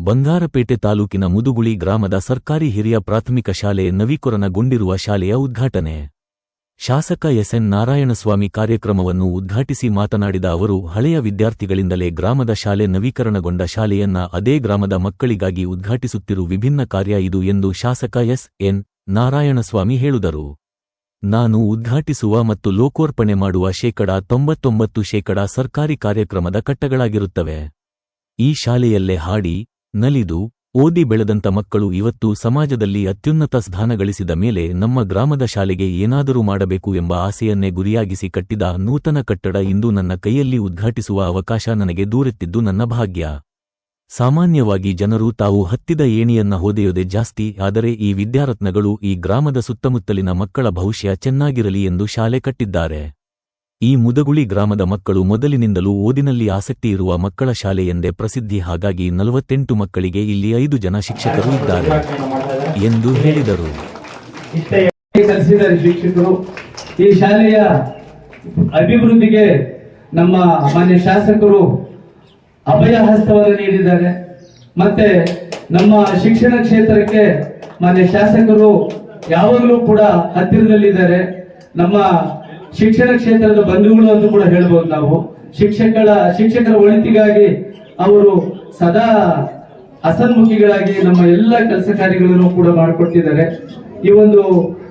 ಬಂಗಾರಪೇಟೆ ತಾಲೂಕಿನ ಮುದುಗುಳಿ ಗ್ರಾಮದ ಸರ್ಕಾರಿ ಹಿರಿಯ ಪ್ರಾಥಮಿಕ ಶಾಲೆ ನವೀಕರಣಗೊಂಡಿರುವ ಶಾಲೆಯ ಉದ್ಘಾಟನೆ. ಶಾಸಕ ಎಸ್ಎನ್ ನಾರಾಯಣಸ್ವಾಮಿ ಕಾರ್ಯಕ್ರಮವನ್ನು ಉದ್ಘಾಟಿಸಿ ಮಾತನಾಡಿದ ಅವರು, ಹಳೆಯ ವಿದ್ಯಾರ್ಥಿಗಳಿಂದಲೇ ಗ್ರಾಮದ ಶಾಲೆ ನವೀಕರಣಗೊಂಡ ಶಾಲೆಯನ್ನ ಅದೇ ಗ್ರಾಮದ ಮಕ್ಕಳಿಗಾಗಿ ಉದ್ಘಾಟಿಸುತ್ತಿರುವ ವಿಭಿನ್ನ ಕಾರ್ಯ ಇದು ಎಂದು ಶಾಸಕ ಎಸ್ ಎನ್ ನಾರಾಯಣಸ್ವಾಮಿ ಹೇಳಿದರು. ನಾನು ಉದ್ಘಾಟಿಸುವ ಮತ್ತು ಲೋಕೋರ್ಪಣೆ ಮಾಡುವ ಶೇಕಡ ತೊಂಬತ್ತೊಂಬತ್ತು ಶೇಕಡ ಸರ್ಕಾರಿ ಕಾರ್ಯಕ್ರಮದ ಕಟ್ಟಗಳಾಗಿರುತ್ತವೆ. ಈ ಶಾಲೆಯಲ್ಲೇ ಹಾಡಿ, ನಲಿದು, ಓದಿ ಬೆಳೆದಂತ ಮಕ್ಕಳು ಇವತ್ತು ಸಮಾಜದಲ್ಲಿ ಅತ್ಯುನ್ನತ ಸ್ಥಾನ ಗಳಿಸಿದ ಮೇಲೆ ನಮ್ಮ ಗ್ರಾಮದ ಶಾಲೆಗೆ ಏನಾದರೂ ಮಾಡಬೇಕು ಎಂಬ ಆಸೆಯನ್ನೇ ಗುರಿಯಾಗಿಸಿ ಕಟ್ಟಿದ ನೂತನ ಕಟ್ಟಡ ಇಂದು ನನ್ನ ಕೈಯಲ್ಲಿ ಉದ್ಘಾಟಿಸುವ ಅವಕಾಶ ನನಗೆ ದೂರೆತ್ತಿದ್ದು ನನ್ನ ಭಾಗ್ಯ. ಸಾಮಾನ್ಯವಾಗಿ ಜನರು ತಾವು ಹತ್ತಿದ ಏಣಿಯನ್ನ ಹೋದೆಯೋದೆ ಜಾಸ್ತಿ, ಆದರೆ ಈ ವಿದ್ಯಾರತ್ನಗಳು ಈ ಗ್ರಾಮದ ಸುತ್ತಮುತ್ತಲಿನ ಮಕ್ಕಳ ಭವಿಷ್ಯ ಚೆನ್ನಾಗಿರಲಿ ಎಂದು ಶಾಲೆ ಕಟ್ಟಿದ್ದಾರೆ. ಈ ಮುದಗುಳಿ ಗ್ರಾಮದ ಮಕ್ಕಳು ಮೊದಲಿನಿಂದಲೂ ಓದಿನಲ್ಲಿ ಆಸಕ್ತಿ ಇರುವ ಮಕ್ಕಳ ಶಾಲೆ ಎಂದೇ ಪ್ರಸಿದ್ಧಿ, ಹಾಗಾಗಿ ನಲವತ್ತೆಂಟು ಮಕ್ಕಳಿಗೆ ಇಲ್ಲಿ ಐದು ಜನ ಶಿಕ್ಷಕರು ಇದ್ದಾರೆ ಎಂದು ಹೇಳಿದರು. ಶಿಕ್ಷಕರು ಈ ಶಾಲೆಯ ಅಭಿವೃದ್ಧಿಗೆ ನಮ್ಮ ಮಾನ್ಯ ಶಾಸಕರು ಅಭಯ ಹಸ್ತವನ್ನು ನೀಡಿದ್ದಾರೆ. ಮತ್ತೆ ನಮ್ಮ ಶಿಕ್ಷಣ ಕ್ಷೇತ್ರಕ್ಕೆ ಮಾನ್ಯ ಶಾಸಕರು ಯಾವಾಗಲೂ ಕೂಡ ಹತ್ತಿರದಲ್ಲಿದ್ದಾರೆ. ನಮ್ಮ ಶಿಕ್ಷಣ ಕ್ಷೇತ್ರದ ಬಂಧುಗಳು ಅಂತ ಕೂಡ ಹೇಳ್ಬೋದು ನಾವು. ಶಿಕ್ಷಕರ ಶಿಕ್ಷಕರ ಒಳಿತಿಗಾಗಿ ಅವರು ಸದಾ ಅಸನ್ಮುಖಿಗಳಾಗಿ ನಮ್ಮ ಎಲ್ಲ ಕೆಲಸ ಕಾರ್ಯಗಳನ್ನು ಕೂಡ ಮಾಡಿಕೊಟ್ಟಿದ್ದಾರೆ. ಈ ಒಂದು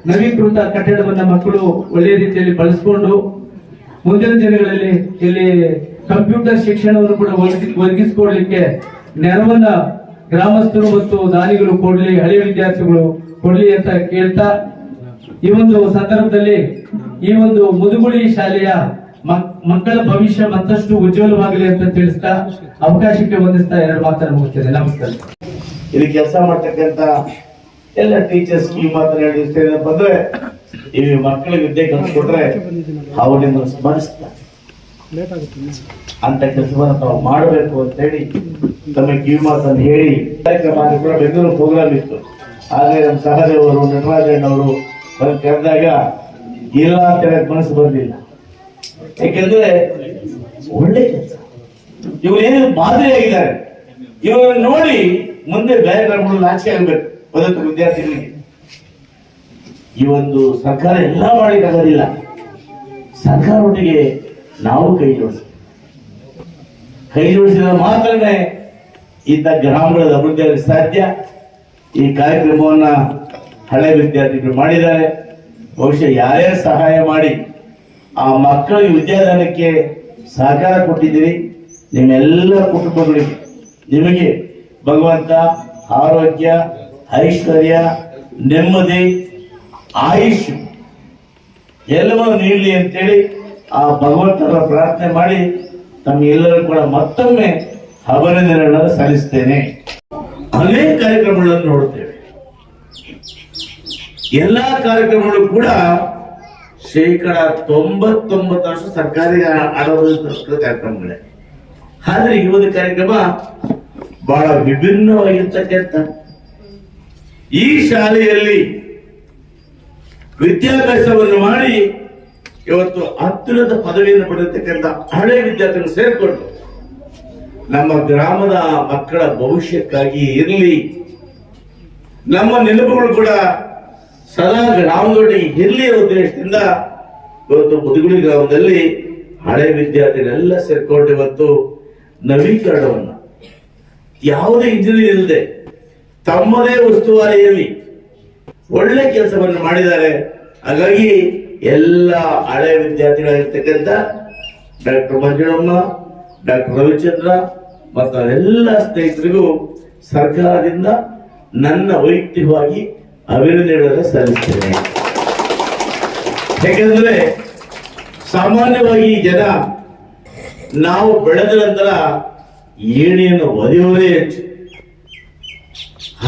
ನವೀಕೃತ ಕಟ್ಟಡವನ್ನು ಮಕ್ಕಳು ಒಳ್ಳೆಯ ರೀತಿಯಲ್ಲಿ ಬಳಸಿಕೊಂಡು ಮುಂದಿನ ದಿನಗಳಲ್ಲಿ ಇಲ್ಲಿ ಕಂಪ್ಯೂಟರ್ ಶಿಕ್ಷಣವನ್ನು ಕೂಡ ಒದಗಿ- ಒದಗಿಸಿಕೊಡ್ಲಿಕ್ಕೆ ನೆರವನ್ನ ಗ್ರಾಮಸ್ಥರು ಮತ್ತು ದಾನಿಗಳು ಕೊಡ್ಲಿ, ಹಳೆಯ ವಿದ್ಯಾರ್ಥಿಗಳು ಕೊಡ್ಲಿ ಅಂತ ಕೇಳ್ತಾ ಈ ಒಂದು ಸಂದರ್ಭದಲ್ಲಿ ಈ ಒಂದು ಮುದುಗುಳಿ ಶಾಲೆಯ ಮಕ್ಕಳ ಭವಿಷ್ಯ ಮತ್ತಷ್ಟು ಉಜ್ವಲವಾಗಲಿ ಅಂತ ತಿಳಿಸ್ತಾ ಅವಕಾಶಕ್ಕೆ ವಂದಿಸ್ತಾ ಎರಡು ಮಾತನ್ನು ಮುಗಿಸ್ತೇನೆ. ನಮಸ್ಕಾರ. ಇಲ್ಲಿ ಕೆಲಸ ಮಾಡ್ತಕ್ಕಂತ ಎಲ್ಲ ಟೀಚರ್ಸ್ ಈ ಮಾತನ್ನ ಹೇಳಿ ಬಂದ್ರೆ ಈ ಮಕ್ಕಳಿಗೆ ವಿದ್ಯೆ ಕಲ್ಸ್ಕೊಟ್ರೆ ಅವರಿಂದ ಸ್ಮರಿಸ್ತಾರೆ. ಅಂತ ಕೆಲಸವನ್ನು ತಾವು ಮಾಡಬೇಕು ಅಂತ ಹೇಳಿ ತಮ್ಮ ಕಿವಿ ಮಾತನ್ನು ಹೇಳಿ ಕಾರ್ಯಕ್ರಮ ಕೂಡ ಬೆಂಗಳೂರು ಪ್ರೋಗ್ರಾಮ್ ಇತ್ತು. ಆದ್ರೆ ನಮ್ಮ ಸಹದೇವರು ನಟರಾಜಣ್ಣವರು ಬಂದು ಕರೆದಾಗ ಇಲ್ಲ ಅಂತ ಹೇಳಕ್ ಮನಸ್ಸು ಬಂದಿಲ್ಲ. ಯಾಕೆಂದ್ರೆ ಒಳ್ಳೆ ಕೆಲಸ. ಇವ್ರು ಏನು ಮಾದರಿಯಾಗಿದ್ದಾರೆ ಇವ್ರನ್ನ ನೋಡಿ ಮುಂದೆ ಬೇರೆ ಗ್ರಾಮಗಳು ನಾಚಿಕೆ ಆಗ್ಬೇಕು ಬದುಕು ವಿದ್ಯಾರ್ಥಿಗಳಿಗೆ. ಈ ಒಂದು ಸರ್ಕಾರ ಎಲ್ಲ ಮಾಡಿಕ್ಕಾಗೋದಿಲ್ಲ ಸರ್ಕಾರ ಒಟ್ಟಿಗೆ ನಾವು ಕೈ ಜೋಡಿಸ್ಬೇಕು. ಕೈ ಜೋಡಿಸಿದ ಮಾತ್ರನೇ ಇಂಥ ಗ್ರಾಮಗಳ ಅಭಿವೃದ್ಧಿಯಲ್ಲಿ ಸಾಧ್ಯ. ಈ ಕಾರ್ಯಕ್ರಮವನ್ನ ಹಳೆ ವಿದ್ಯಾರ್ಥಿಗಳು ಮಾಡಿದ್ದಾರೆ. ಬಹುಶಃ ಯಾರೇ ಸಹಾಯ ಮಾಡಿ ಆ ಮಕ್ಕಳ ವಿದ್ಯಾದಾನಕ್ಕೆ ಸಹಕಾರ ಕೊಟ್ಟಿದ್ದೀರಿ. ನಿಮ್ಮೆಲ್ಲ ಕುಟುಂಬಗಳಿಗೆ, ನಿಮಗೆ ಭಗವಂತ, ಆರೋಗ್ಯ, ಐಶ್ವರ್ಯ, ನೆಮ್ಮದಿ, ಆಯುಷ್ ಎಲ್ಲವನ್ನು ನೀಡಲಿ ಅಂತೇಳಿ ಆ ಭಗವಂತನ ಪ್ರಾರ್ಥನೆ ಮಾಡಿ ತಮ್ಮೆಲ್ಲರೂ ಕೂಡ ಮತ್ತೊಮ್ಮೆ ಅಭಿನಂದನೆಗಳನ್ನು ಸಲ್ಲಿಸ್ತೇನೆ. ಅನೇಕ ಕಾರ್ಯಕ್ರಮಗಳನ್ನು ನೋಡುತ್ತೇವೆ ಎಲ್ಲಾ ಕಾರ್ಯಕ್ರಮಗಳು ಕೂಡ ಶೇಕಡ ತೊಂಬತ್ತೊಂಬತ್ತರಷ್ಟು ಸರ್ಕಾರಿ ಆಡಳಿತ ಕಾರ್ಯಕ್ರಮಗಳೇ. ಆದ್ರೆ ಈ ಒಂದು ಕಾರ್ಯಕ್ರಮ ಬಹಳ ವಿಭಿನ್ನವಾಗಿರ್ತಕ್ಕಂಥ. ಈ ಶಾಲೆಯಲ್ಲಿ ವಿದ್ಯಾಭ್ಯಾಸವನ್ನು ಮಾಡಿ ಇವತ್ತು ಹತ್ತಿರದ ಪದವಿಯನ್ನು ಪಡೆಯತಕ್ಕಂಥ ಹಳೆ ವಿದ್ಯಾರ್ಥಿಗಳು ಸೇರಿಕೊಂಡು ನಮ್ಮ ಗ್ರಾಮದ ಮಕ್ಕಳ ಭವಿಷ್ಯಕ್ಕಾಗಿ ಇರಲಿ. ನಮ್ಮ ನೆನಪುಗಳು ಕೂಡ ಸದಾ ಗ್ರಾಮದೊಳಗೆ ಇರಲಿ ಉದ್ದೇಶದಿಂದ ಇವತ್ತು ಮುದುಗುಳಿ ಗ್ರಾಮದಲ್ಲಿ ಹಳೆ ವಿದ್ಯಾರ್ಥಿಗಳೆಲ್ಲ ಸೇರ್ಕೊಂಡು ಇವತ್ತು ನವೀಕರಣವನ್ನ, ಯಾವುದೇ ಇಂಜಿನಿಯರ್ ಇಲ್ಲದೆ ತಮ್ಮದೇ ಉಸ್ತುವಾರಿಯಲ್ಲಿ ಒಳ್ಳೆ ಕೆಲಸವನ್ನು ಮಾಡಿದ್ದಾರೆ. ಹಾಗಾಗಿ ಎಲ್ಲ ಹಳೆ ವಿದ್ಯಾರ್ಥಿಗಳಾಗಿರ್ತಕ್ಕಂಥ ಡಾಕ್ಟರ್ ಮಂಜುಳಮ್ಮ, ಡಾಕ್ಟರ್ ರವಿಚಂದ್ರ ಮತ್ತು ಎಲ್ಲ ಸ್ನೇಹಿತರಿಗೂ ಸರ್ಕಾರದಿಂದ ನನ್ನ ವೈಯಕ್ತಿಕವಾಗಿ ಅಭಿನಂದನೆಗಳನ್ನು ಸಲ್ಲಿಸ್ತೇನೆ. ಯಾಕೆಂದ್ರೆ ಸಾಮಾನ್ಯವಾಗಿ ಜನ ನಾವು ಬೆಳೆದ ನಂತರ ಏಣಿಯನ್ನು ಒದೆಯುವುದೇ ಹೆಚ್ಚು.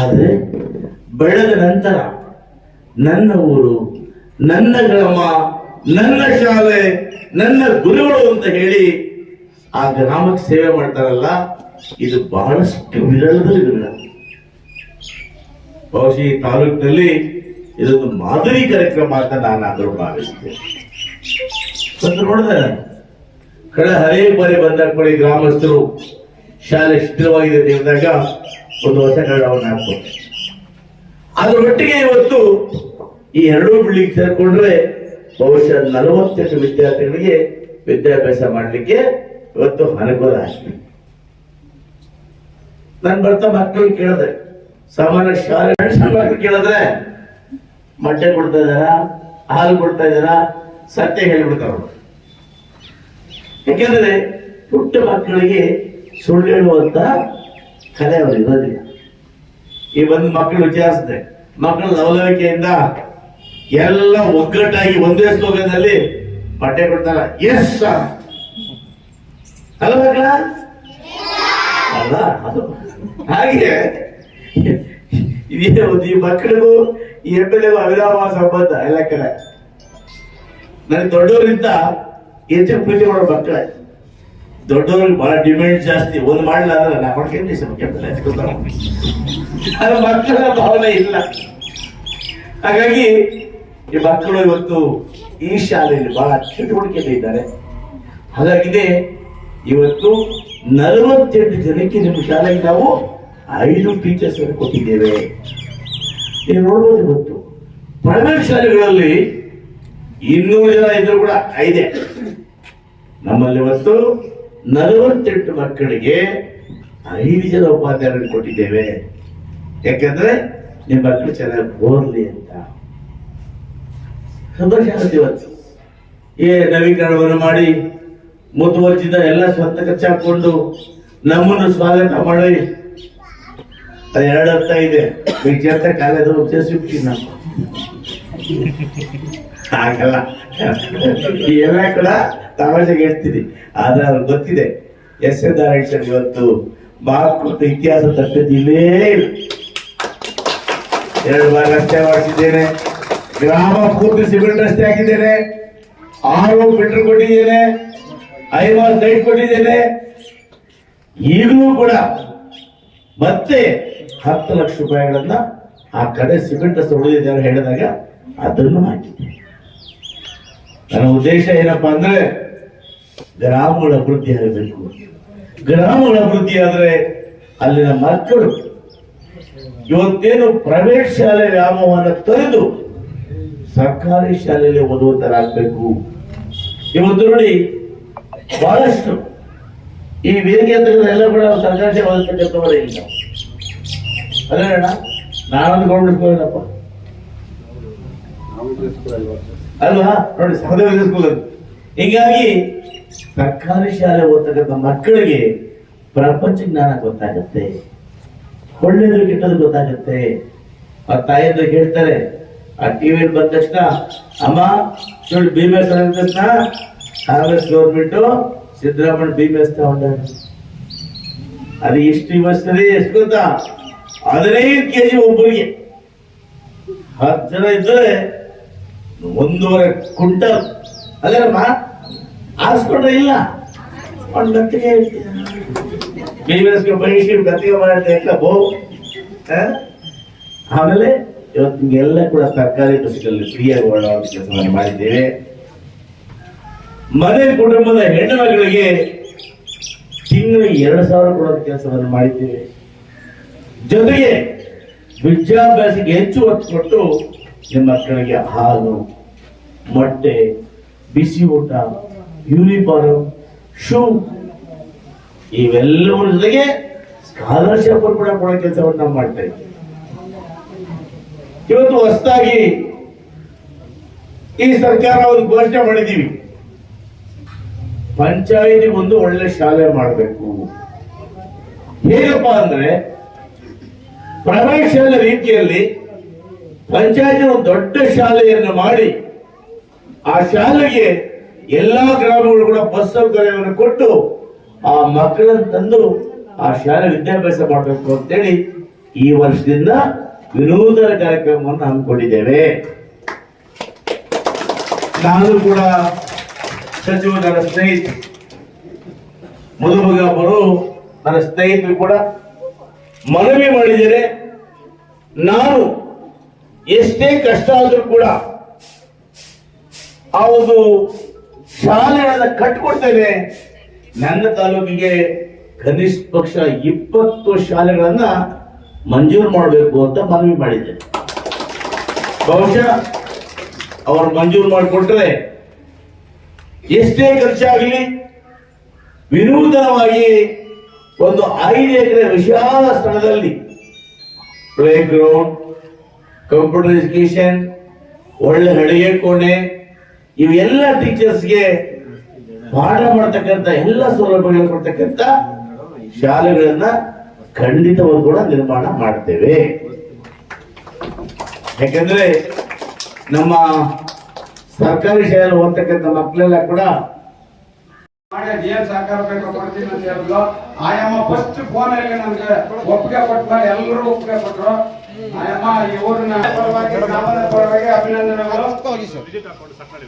ಆದರೆ ಬೆಳೆದ ನಂತರ ನನ್ನ ಊರು ನನ್ನ ಗ್ರಾಮ ನನ್ನ ಶಾಲೆ, ನನ್ನ ಗುರುಗಳು ಅಂತ ಹೇಳಿ ಆ ಗ್ರಾಮಕ್ಕೆ ಸೇವೆ ಮಾಡ್ತಾರಲ್ಲ, ಇದು ಬಹಳಷ್ಟು ವಿರಳದಲ್ಲಿ ವಿರಳ. ಬಹುಶಃ ಈ ತಾಲೂಕಿನಲ್ಲಿ ಇದೊಂದು ಮಾದರಿ ಕಾರ್ಯಕ್ರಮ ಅಂತ ನಾನು ಆದರೂ ಭಾವಿಸ್ತೇನೆ ನೋಡಿದ ನೋಡಿದೆ ಹರೇ ಬಾರಿ ಬಂದಾಗ ಕೂಡ ಗ್ರಾಮಸ್ಥರು ಶಾಲೆ ಶಿಥಿಲವಾಗಿದೆ ಅಂತ ಹೇಳಿದಾಗ ಒಂದು ಹೊಸ ಕನ್ನಡವನ್ನು ಹಾಕ್ಬೋದು. ಅದ್ರ ಒಟ್ಟಿಗೆ ಇವತ್ತು ಈ ಎರಡೂ ಬಿಲ್ಡಿಂಗ್ ಸೇರ್ಕೊಂಡ್ರೆ ಬಹುಶಃ ನಲವತ್ತೆಂಟು ವಿದ್ಯಾರ್ಥಿಗಳಿಗೆ ವಿದ್ಯಾಭ್ಯಾಸ ಮಾಡಲಿಕ್ಕೆ ಇವತ್ತು ಅನುಕೂಲ ಆಗ್ತದೆ ನಾನು ಬರ್ತಾ ಮಕ್ಕಳು ಕೇಳಿದೆ ಸಾಮಾನ್ಯ ಶಾಲೆ ಮಕ್ಕಳು ಕೇಳಿದ್ರೆ, ಮೊಟ್ಟೆ ಕೊಡ್ತಾ ಇದಾರ ಹಾಲು ಕೊಡ್ತಾ ಇದಾರ ಸತ್ಯ ಹೇಳ್ಬಿಡ್ತಾರ. ಯಾಕೆಂದ್ರೆ ಪುಟ್ಟ ಮಕ್ಕಳಿಗೆ ಸುಳ್ಳು ಹೇಳುವಂತ ಕಲೆ ಅವರು ಇರೋದಿಲ್ಲ ಈ ಬಂದು ಮಕ್ಕಳು ವಿಚಾರಿಸಿದೆ ಮಕ್ಕಳ ಲವಲವಿಕೆಯಿಂದ ಎಲ್ಲ ಒಗ್ಗಟ್ಟಾಗಿ ಒಂದೇ ಸ್ಲೋಗದಲ್ಲಿ ಬಟ್ಟೆ ಕೊಡ್ತಾರ. ಎಸ್ ಅಲ್ಲ ಹಾಗೆ. ಇದೇ ಒಂದು ಈ ಮಕ್ಕಳಿಗೂ, ಈ ಎಂ ಎಗೂ ಸಂಬಂಧ ಎಲ್ಲ ಕಡೆ. ನನಗೆ ದೊಡ್ಡವರಿಂದ ಹೆಚ್ಚು ಪ್ರೀತಿ ಮಾಡೋ ಮಕ್ಕಳೇ. ದೊಡ್ಡವ್ರಿಗೆ ಬಹಳ ಡಿಮ್ಯಾಂಡ್ ಜಾಸ್ತಿ. ಒಂದು ಮಾಡಲ್ಲ ಅಂದ್ರೆ ನಾ ಮಾಡ್ಕೊಂಡು ಮಕ್ಕಳ ಭಾವನೆ ಇಲ್ಲ. ಹಾಗಾಗಿ ಈ ಮಕ್ಕಳು ಇವತ್ತು ಈ ಶಾಲೆಯಲ್ಲಿ ಬಹಳ ಚಟುವಟಿಕೆಯಲ್ಲಿ ಇದ್ದಾರೆ. ಹಾಗಾಗಿದೆ ಇವತ್ತು ನಲವತ್ತೆಂಟು ಜನಕ್ಕೆ ನಿಮ್ಮ ಶಾಲೆಗೆ ನಾವು ಐದು ಟೀಚರ್ಸ್ ಕೊಟ್ಟಿದ್ದೇವೆ. ನೀವು ನೋಡ್ಬೋದು ಇವತ್ತು ಪ್ರೈವೇಟ್ ಶಾಲೆಗಳಲ್ಲಿ ಇನ್ನೂರು ಜನ ಇದ್ರು ಕೂಡ ಐದೇ. ನಮ್ಮಲ್ಲಿ ಇವತ್ತು ನಲವತ್ತೆಂಟು ಮಕ್ಕಳಿಗೆ ಐದು ಜನ ಉಪಾಧ್ಯಾಯರನ್ನು ಕೊಟ್ಟಿದ್ದೇವೆ. ಯಾಕಂದ್ರೆ ನಿಮ್ಮ ಮಕ್ಕಳು ಚೆನ್ನಾಗಿ ಓದ್ಲಿ ಅಂತ. ಸಂತೋಷ ಆಗುತ್ತೆ ಇವತ್ತು ಏ ನವೀಕರಣವನ್ನು ಮಾಡಿ ಮುತುವರ್ಜಿದ ಎಲ್ಲ ಸ್ವಂತ ಖರ್ಚು ಹಾಕೊಂಡು ನಮ್ಮನ್ನು ಸ್ವಾಗತ ಮಾಡಿ. ಎರಡು ಅರ್ಥ ಇದೆ ವಿಚಾರ ಕಾಲದ ಉಪಯೋಗಿಸ್ಬಿಟ್ಟು ನಾವು ಆಗಲ್ಲ ಎಲ್ಲ ಕೂಡ ತಮಾಷೆಗೆ ಹೇಳ್ತೀನಿ. ಆದ್ರೆ ಅವ್ರಿಗೆ ಗೊತ್ತಿದೆ. ಎಸ್ ಎ ದಾರಾಯಣ ಇವತ್ತು ಭಾರತ ಇತಿಹಾಸ ತಪ್ಪಿದ್ದಿಲ್ಲೇ ಎರಡು ಬಾರಿ ರಸ್ತೆ ಮಾಡಿಸಿದ್ದೇನೆ. ಗ್ರಾಮ ಪೂರ್ತಿ ಸಿಮೆಂಟ್ ರಸ್ತೆ ಹಾಕಿದ್ದೇನೆ. ಆರು ಮೀಟರ್ ಕೊಟ್ಟಿದ್ದೇನೆ. ಐವತ್ತು ಲೈಟ್ ಕೊಟ್ಟಿದ್ದೇನೆ. ಈಗಲೂ ಕೂಡ ಮತ್ತೆ ಹತ್ತು ಲಕ್ಷ ರೂಪಾಯಿಗಳನ್ನ ಆ ಕಡೆ ಸಿಮೆಂಟ್ ರಸ್ತೆ ಉಳಿದಿದೆ ಅಂತ ಹೇಳಿದಾಗ ಅದನ್ನು ಹಾಕಿದ್ದೆ. ನನ್ನ ಉದ್ದೇಶ ಏನಪ್ಪಾ ಅಂದ್ರೆ ಗ್ರಾಮಗಳ ಅಭಿವೃದ್ಧಿ ಆಗಬೇಕು. ಗ್ರಾಮಗಳ ಅಭಿವೃದ್ಧಿ ಆದ್ರೆ ಅಲ್ಲಿನ ಮಕ್ಕಳು ಇವತ್ತೇನು ಪ್ರೈವೇಟ್ ಶಾಲೆ ವ್ಯಾಮೋಹವನ್ನು ತೊರೆದು ಸರ್ಕಾರಿ ಶಾಲೆಯಲ್ಲಿ ಓದುವಂತರಾಗಬೇಕು. ಇವತ್ತು ನೋಡಿ ಬಹಳಷ್ಟು ಈ ವೇದಿಕೆ ಎಲ್ಲ ಕೂಡ ಸರ್ಕಾರಿ ಶಾಲೆ ಓದತಕ್ಕಂಥವರೇ ಇಲ್ಲ. ಅದೇ ಅಣ್ಣ, ನಾನೊಂದು ಗೌರ್ಮೆಂಟ್ ಸ್ಕೂಲ್ ಏನಪ್ಪ ಅಲ್ವಾ? ನೋಡಿ ಸಹದೇವ ಸ್ಕೂಲ್ ಹೀಗಾಗಿ ಸರ್ಕಾರಿ ಶಾಲೆ ಓದ್ತಕ್ಕಂಥ ಮಕ್ಕಳಿಗೆ ಪ್ರಪಂಚ ಜ್ಞಾನ ಗೊತ್ತಾಗತ್ತೆ. ಒಳ್ಳೇದು ಕೆಟ್ಟದ್ದು ಗೊತ್ತಾಗತ್ತೆ. ಆ ತಾಯಿಯಂದ್ರೆ ಹೇಳ್ತಾರೆ ಆ ಟಿವಿಯಲ್ಲಿ ಬಂದ ತಕ್ಷಣ, ಅಮ್ಮ ಎಸ್ ತಕ್ಷಣ Congress government Siddaramaiah B S ತಗೊಂಡ ಅದು ಎಷ್ಟು ಇವಸ್ತದೆ ಎಷ್ಟು ಗೊತ್ತಾ? ಹದಿನೈದು ಕೆಜಿ ಒಬ್ಬರಿಗೆ. ಹತ್ತು ಜನ ಇದ್ರೆ ಒಂದೂವರೆ ಕುಂಟಲ್ ಅದೇನಮ್ಮ? ಹಾಸ್ಕೊಂಡ್ರೆ ಇಲ್ಲ. ಒಂದು ಗಂಟೆಗೆ ಬಿಸ್ನೆಸ್ಗೆ ಬೈಸಿ ಮಾಡಿದೆ ಎಲ್ಲ ಬೋ? ಆಮೇಲೆ ಇವತ್ತು ಎಲ್ಲ ಕೂಡ ಸರ್ಕಾರಿ ಬಸ್ಗಳಲ್ಲಿ ಫ್ರೀಯಾಗಿ ಓಡಾಡುವ ಕೆಲಸವನ್ನು ಮಾಡಿದ್ದೇವೆ ಮನೆ ಕುಟುಂಬದ ಹೆಣ್ಣು ಮಕ್ಕಳಿಗೆ ತಿಂಗಳು ಎರಡು ಸಾವಿರ ಕೊಡೋ ಕೆಲಸವನ್ನು ಮಾಡಿದ್ದೇವೆ ಜೊತೆಗೆ ವಿದ್ಯಾಭ್ಯಾಸಕ್ಕೆ ಹೆಚ್ಚು ಒತ್ತು ಕೊಟ್ಟು ನಿಮ್ಮ ಮಕ್ಕಳಿಗೆ ಹಾಲು, ಮೊಟ್ಟೆ, ಬಿಸಿ ಊಟ, ಯೂನಿಫಾರ್ಮ್, ಶೂ ಇವೆಲ್ಲವರ ಜೊತೆಗೆ ಸ್ಕಾಲರ್ಶಿಪ್ ಕೂಡ ಕೊಡೋ ಕೆಲಸವನ್ನು ನಾವು ಮಾಡ್ತಾ ಇದ್ದೀವಿ. ಇವತ್ತು ಹೊಸದಾಗಿ ಈ ಸರ್ಕಾರ ಒಂದು ಘೋಷಣೆ ಮಾಡಿದ್ದೀವಿ. ಪಂಚಾಯಿತಿ ಒಂದು ಒಳ್ಳೆ ಶಾಲೆ ಮಾಡಬೇಕು. ಹೇಗಪ್ಪ ಅಂದ್ರೆ ಪ್ರೈವೇಟ್ ಶಾಲೆ ರೀತಿಯಲ್ಲಿ ಪಂಚಾಯತ್ ಒಂದು ದೊಡ್ಡ ಶಾಲೆಯನ್ನು ಮಾಡಿ ಆ ಶಾಲೆಗೆ ಎಲ್ಲಾ ಗ್ರಾಮಗಳು ಕೂಡ ಬಸ್ ಸೌಕರ್ಯವನ್ನು ಕೊಟ್ಟು ಆ ಮಕ್ಕಳನ್ನು ತಂದು ಆ ಶಾಲೆ ವಿದ್ಯಾಭ್ಯಾಸ ಮಾಡಬೇಕು ಅಂತೇಳಿ ಈ ವರ್ಷದಿಂದ ವಿನೂತನ ಕಾರ್ಯಕ್ರಮವನ್ನು ಹಮ್ಮಿಕೊಂಡಿದ್ದೇವೆ ನಾನು ಕೂಡ ಸಚಿವ ನನ್ನ ಸ್ನೇಹಿತ ಅವರು ನನ್ನ ಸ್ನೇಹಿತರು ಕೂಡ ಮನವಿ ಮಾಡಿದರೆ ನಾನು ಎಷ್ಟೇ ಕಷ್ಟ ಆದರೂ ಕೂಡ ಆ ಒಂದು ಶಾಲೆಗಳನ್ನು ಕಟ್ಕೊಡ್ತೇನೆ ನನ್ನ ತಾಲೂಕಿಗೆ ಕನಿಷ್ಠ ಪಕ್ಷ ಇಪ್ಪತ್ತು ಶಾಲೆಗಳನ್ನ ಮಂಜೂರು ಮಾಡಬೇಕು ಅಂತ ಮನವಿ ಮಾಡಿದ್ದೆ. ಬಹುಶಃ ಅವರು ಮಂಜೂರು ಮಾಡಿಕೊಟ್ರೆ ಎಷ್ಟೇ ಖರ್ಚಾಗಲಿ ವಿನೂತನವಾಗಿ ಒಂದು ಐದು ಎಕರೆ ವಿಶಾಲ ಸ್ಥಳದಲ್ಲಿ ಪ್ಲೇ ಗ್ರೌಂಡ್ ಕಂಪ್ಯೂಟರ್ ಎಜುಕೇಶನ್ ಒಳ್ಳೆ ಹಳಿಗೆ ಕೋಣೆ, ಇವೆಲ್ಲ ಟೀಚರ್ಸ್ಗೆ ಪಾಠ ಮಾಡ್ತಕ್ಕಂಥ ಎಲ್ಲ ಸೌಲಭ್ಯಗಳು ಕೊಡ್ತಕ್ಕಂಥ ಶಾಲೆಗಳನ್ನ ಖಂಡಿತವಾಗಿ ಕೂಡ ನಿರ್ಮಾಣ ಮಾಡ್ತೇವೆ. ಯಾಕಂದ್ರೆ ನಮ್ಮ ಸರ್ಕಾರಿ ಶಾಲೆಯಲ್ಲಿ ಓದ್ತಕ್ಕಂಥ ಮಕ್ಕಳೆಲ್ಲ ಕೂಡ ಏನ್ ಸಹಕಾರ ಬೇಕು ಕೊಡ್ತೀನಿ ಅಂತ ಆಯಮ್ಮ ಫಸ್ಟ್ ಫೋನ್ ಅಲ್ಲಿ ನಮ್ಗೆ ಒಪ್ಪಿಗೆ ಕೊಟ್ಟ ಎಲ್ಲರೂ ಒಪ್ಪಿಗೆ ಕೊಟ್ರು. ಆಯಮ್ಮ ಈ ಊರಿನ ಪರವಾಗಿ ಗ್ರಾಮದ ಪರವಾಗಿ ಅಭಿನಂದನೆಗಳು.